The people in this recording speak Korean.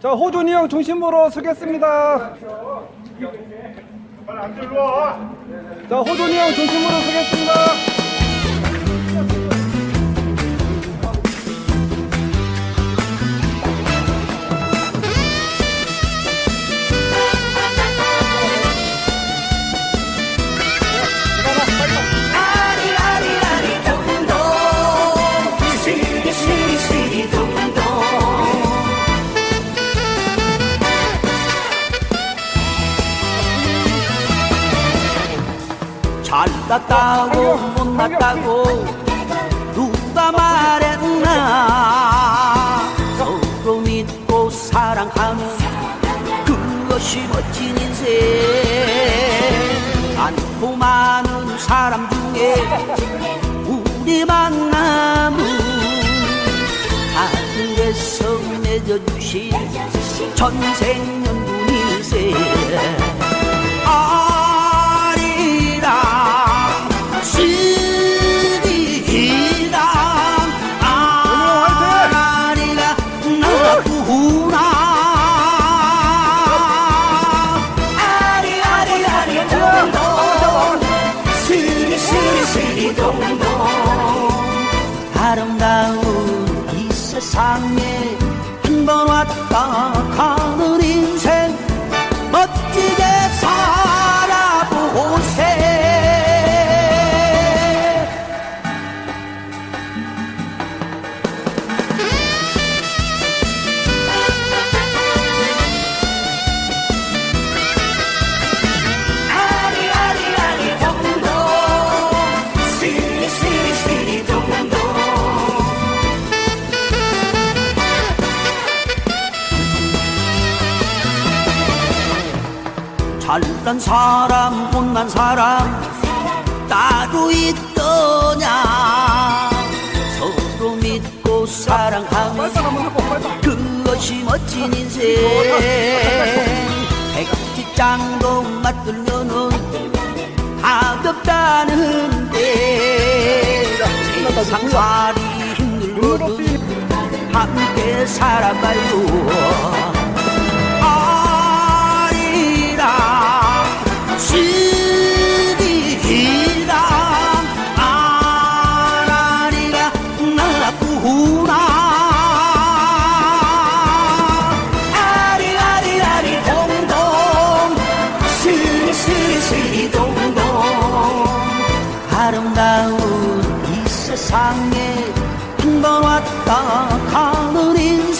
자, 호준이 형 중심으로 서겠습니다. 자, 호준이 형 중심으로 서겠습니다. 잘 났다고 못 났다고 누가 말했나? 서로 믿고 사랑하는 그것이 멋진 인생. 많고 많은 사람 중에 우리 만남은 하늘에서 맺어주신 전생연분일세 시리 잘난 사람 못난 사람 따로 있더냐? 서로 믿고 사랑하면 그것이 멋진 인생. 백지장도 맞들면은 가볍다는데 세상살이 힘들거든 함께 살아봐요 세상에 한번 왔다 가는 인생